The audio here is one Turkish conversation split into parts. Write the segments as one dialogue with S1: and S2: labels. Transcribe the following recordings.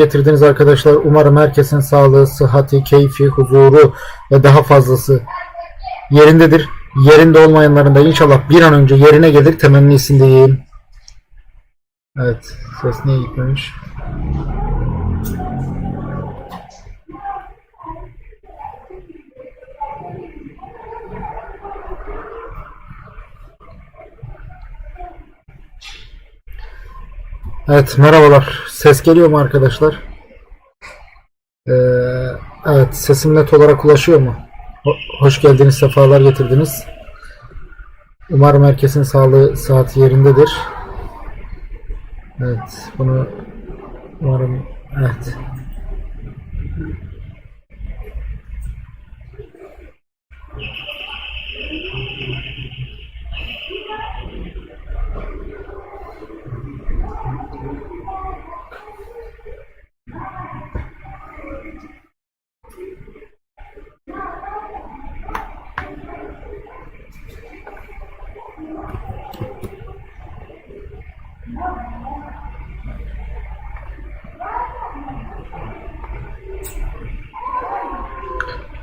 S1: getirdiniz arkadaşlar. Umarım herkesin sağlığı, sıhhati, keyfi, huzuru ve daha fazlası yerindedir. Yerinde olmayanların da inşallah bir an önce yerine gelir temennisindeyim. Evet. Ses niye gitmemiş? Evet merhabalar. Ses geliyor mu arkadaşlar? Ee, evet sesim net olarak ulaşıyor mu? Ho- hoş geldiniz, sefalar getirdiniz. Umarım herkesin sağlığı, saati yerindedir. Evet bunu umarım evet.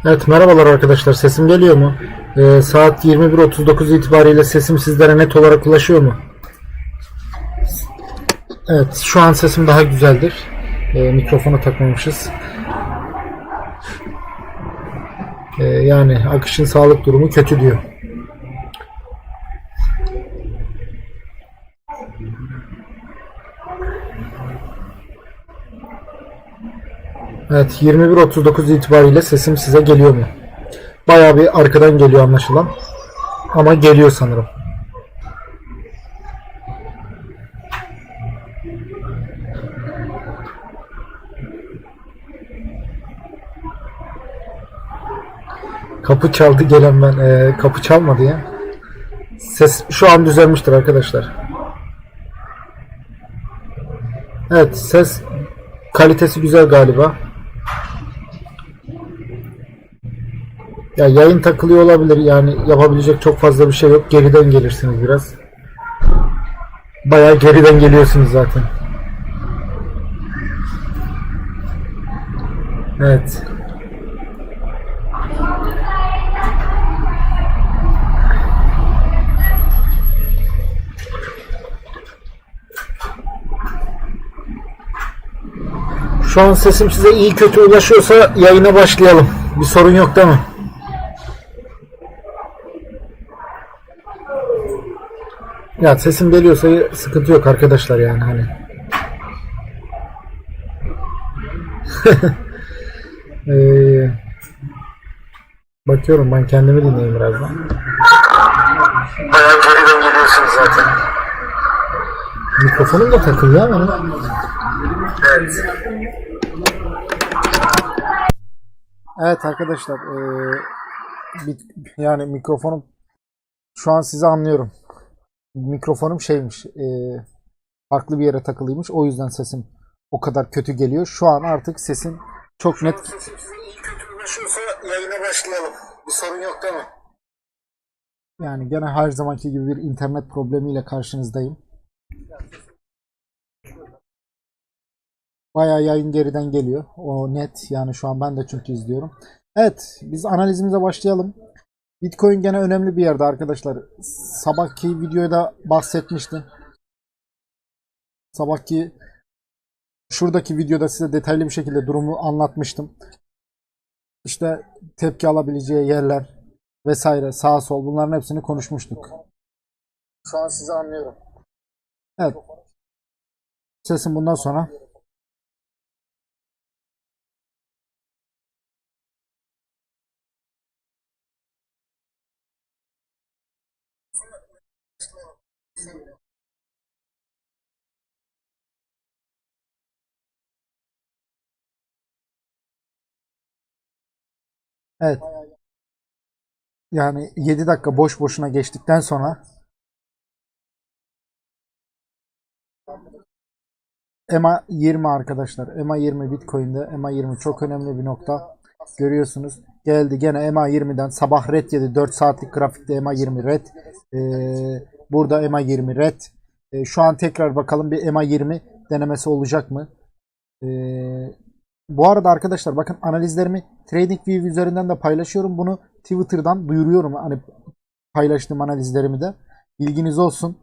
S1: Evet merhabalar arkadaşlar sesim geliyor mu? Ee, saat 21.39 itibariyle sesim sizlere net olarak ulaşıyor mu? Evet şu an sesim daha güzeldir. Ee, mikrofonu takmamışız. Ee, yani akışın sağlık durumu kötü diyor. Evet 21.39 itibariyle sesim size geliyor mu? Bayağı bir arkadan geliyor anlaşılan. Ama geliyor sanırım. Kapı çaldı gelen ben. Ee, kapı çalmadı ya. Ses şu an düzelmiştir arkadaşlar. Evet ses kalitesi güzel galiba. Ya yayın takılıyor olabilir yani yapabilecek çok fazla bir şey yok. Geriden gelirsiniz biraz. Bayağı geriden geliyorsunuz zaten. Evet. Şu an sesim size iyi kötü ulaşıyorsa yayına başlayalım. Bir sorun yok değil mi? Ya sesim geliyorsa sıkıntı yok arkadaşlar yani hani. Ee, bakıyorum ben kendimi dinleyeyim birazdan. Bayağı geriden geliyorsunuz zaten. Mikrofonum da ya benim. Evet. Evet arkadaşlar bir- yani mikrofonum şu an sizi anlıyorum. Mikrofonum şeymiş eee, farklı bir yere takılıymış o yüzden sesim o kadar kötü geliyor. Şu an artık sesim çok net. iyi kötü ulaşıyorsa yayına başlayalım. Bir sorun yok değil mi? Yani gene her zamanki gibi bir internet problemiyle karşınızdayım. Bayağı yayın geriden geliyor. O net. Yani şu an ben de çünkü izliyorum. Evet. Biz analizimize başlayalım. Bitcoin gene önemli bir yerde arkadaşlar. Sabahki videoda bahsetmiştim. Sabahki şuradaki videoda size detaylı bir şekilde durumu anlatmıştım. İşte tepki alabileceği yerler vesaire sağ sol bunların hepsini konuşmuştuk. Şu an sizi anlıyorum. Evet. Sesim bundan sonra Evet. Yani 7 dakika boş boşuna geçtikten sonra EMA 20 arkadaşlar. EMA 20 Bitcoin'de EMA 20 çok önemli bir nokta. Görüyorsunuz. Geldi gene EMA 20'den sabah red yedi. 4 saatlik grafikte EMA 20 red. Ee, burada EMA 20 red. Ee, şu an tekrar bakalım bir EMA 20 denemesi olacak mı? Ee, bu arada arkadaşlar bakın analizlerimi TradingView üzerinden de paylaşıyorum. Bunu Twitter'dan duyuruyorum. Hani paylaştığım analizlerimi de. Bilginiz olsun.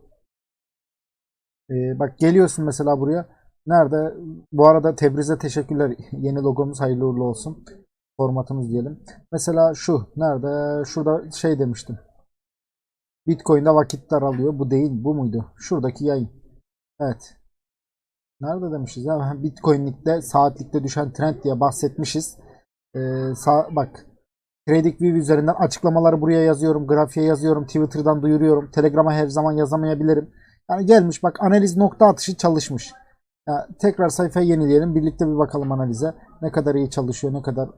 S1: Ee, bak geliyorsun mesela buraya. Nerede? Bu arada Tebriz'e teşekkürler. Yeni logomuz hayırlı uğurlu olsun. Formatımız diyelim. Mesela şu. Nerede? Şurada şey demiştim. Bitcoin'de vakit daralıyor. Bu değil. Bu muydu? Şuradaki yayın. Evet. Nerede demişiz? Bitcoin'likte saatlikte düşen trend diye bahsetmişiz. Ee, sağ, bak TradingView üzerinden açıklamaları buraya yazıyorum. Grafiğe yazıyorum. Twitter'dan duyuruyorum. Telegram'a her zaman yazamayabilirim. Yani gelmiş bak analiz nokta atışı çalışmış. Ya, tekrar sayfayı yenileyelim. Birlikte bir bakalım analize. Ne kadar iyi çalışıyor, ne kadar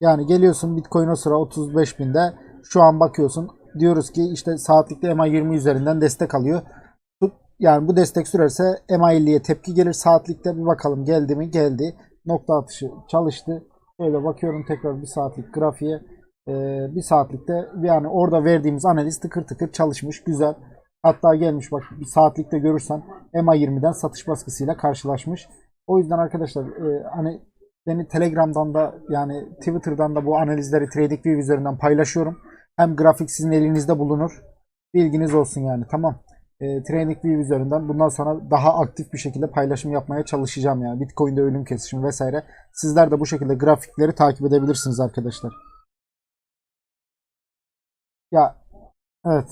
S1: Yani geliyorsun Bitcoin o sıra 35 binde. Şu an bakıyorsun diyoruz ki işte saatlikte MA20 üzerinden destek alıyor. Yani bu destek sürerse MA50'ye tepki gelir. Saatlikte bir bakalım geldi mi? Geldi. Nokta atışı çalıştı. Şöyle bakıyorum tekrar bir saatlik grafiğe. Ee, bir saatlikte yani orada verdiğimiz analiz tıkır tıkır çalışmış. Güzel. Hatta gelmiş bak bir saatlikte görürsen MA20'den satış baskısıyla karşılaşmış. O yüzden arkadaşlar e, hani Beni Telegram'dan da yani Twitter'dan da bu analizleri TradingView üzerinden paylaşıyorum. Hem grafik sizin elinizde bulunur. Bilginiz olsun yani tamam. E, TradingView üzerinden bundan sonra daha aktif bir şekilde paylaşım yapmaya çalışacağım yani. Bitcoin'de ölüm kesişimi vesaire. Sizler de bu şekilde grafikleri takip edebilirsiniz arkadaşlar. Ya evet.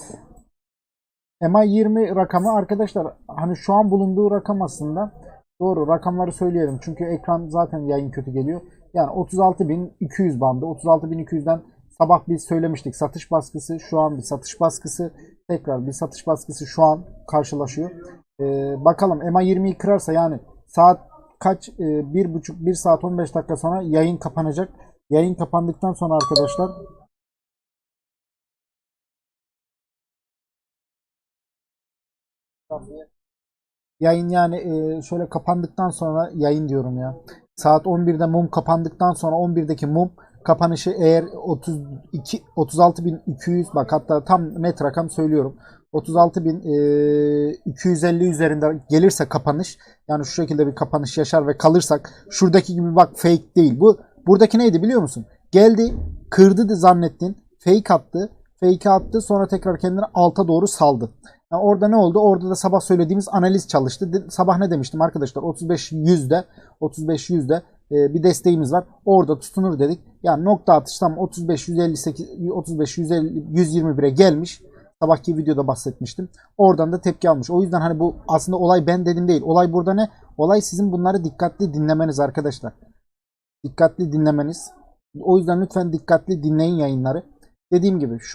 S1: MI20 rakamı arkadaşlar hani şu an bulunduğu rakam aslında Doğru rakamları söyleyelim. Çünkü ekran zaten yayın kötü geliyor. Yani 36.200 bandı. 36.200'den sabah biz söylemiştik satış baskısı. Şu an bir satış baskısı. Tekrar bir satış baskısı şu an karşılaşıyor. Ee, bakalım MA20'yi kırarsa yani saat kaç? Ee, 1.5 1 saat 15 dakika sonra yayın kapanacak. Yayın kapandıktan sonra arkadaşlar Yayın yani e, şöyle kapandıktan sonra yayın diyorum ya. Saat 11'de mum kapandıktan sonra 11'deki mum kapanışı eğer 32 36200 bak hatta tam net rakam söylüyorum. 36250 üzerinde gelirse kapanış yani şu şekilde bir kapanış yaşar ve kalırsak şuradaki gibi bak fake değil. Bu buradaki neydi biliyor musun? Geldi kırdı zannettin. Fake attı. Fake attı sonra tekrar kendini alta doğru saldı. Yani orada ne oldu? Orada da sabah söylediğimiz analiz çalıştı. Sabah ne demiştim arkadaşlar? 35 yüzde 35 yüzde e, bir desteğimiz var. Orada tutunur dedik. Yani nokta atış tam 35 158 35 150 121'e gelmiş. Sabahki videoda bahsetmiştim. Oradan da tepki almış. O yüzden hani bu aslında olay ben dedim değil. Olay burada ne? Olay sizin bunları dikkatli dinlemeniz arkadaşlar. Dikkatli dinlemeniz. O yüzden lütfen dikkatli dinleyin yayınları. Dediğim gibi şu